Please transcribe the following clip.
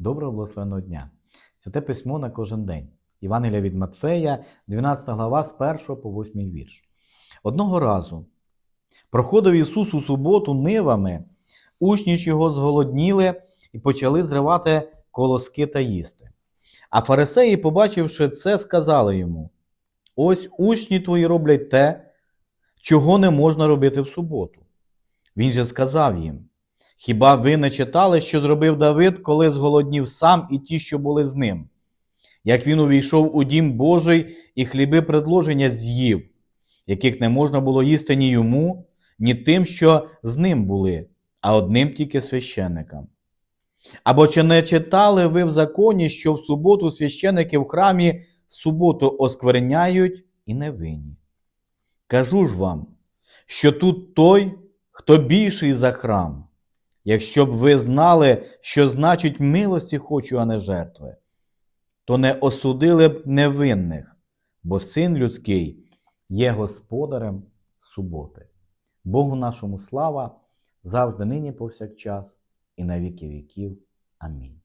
Доброго благословеного дня! Святе письмо на кожен день. Євангелія від Матфея, 12 глава з 1 по 8 вірш. Одного разу проходив Ісус у суботу нивами, учні його зголодніли і почали зривати колоски та їсти. А фарисеї, побачивши це, сказали йому: Ось учні твої роблять те, чого не можна робити в суботу. Він же сказав їм: Хіба ви не читали, що зробив Давид, коли зголоднів сам і ті, що були з ним? Як він увійшов у дім Божий і хліби предложення з'їв, яких не можна було їсти ні йому, ні тим, що з ним були, а одним тільки священникам. Або чи не читали ви в законі, що в суботу священики в храмі суботу оскверняють і не винні? Кажу ж вам, що тут той, хто більший за храм. Якщо б ви знали, що значить милості хочу, а не жертви, то не осудили б невинних, бо син людський є господарем суботи. Богу нашому слава завжди нині повсякчас і на віки віків. Амінь.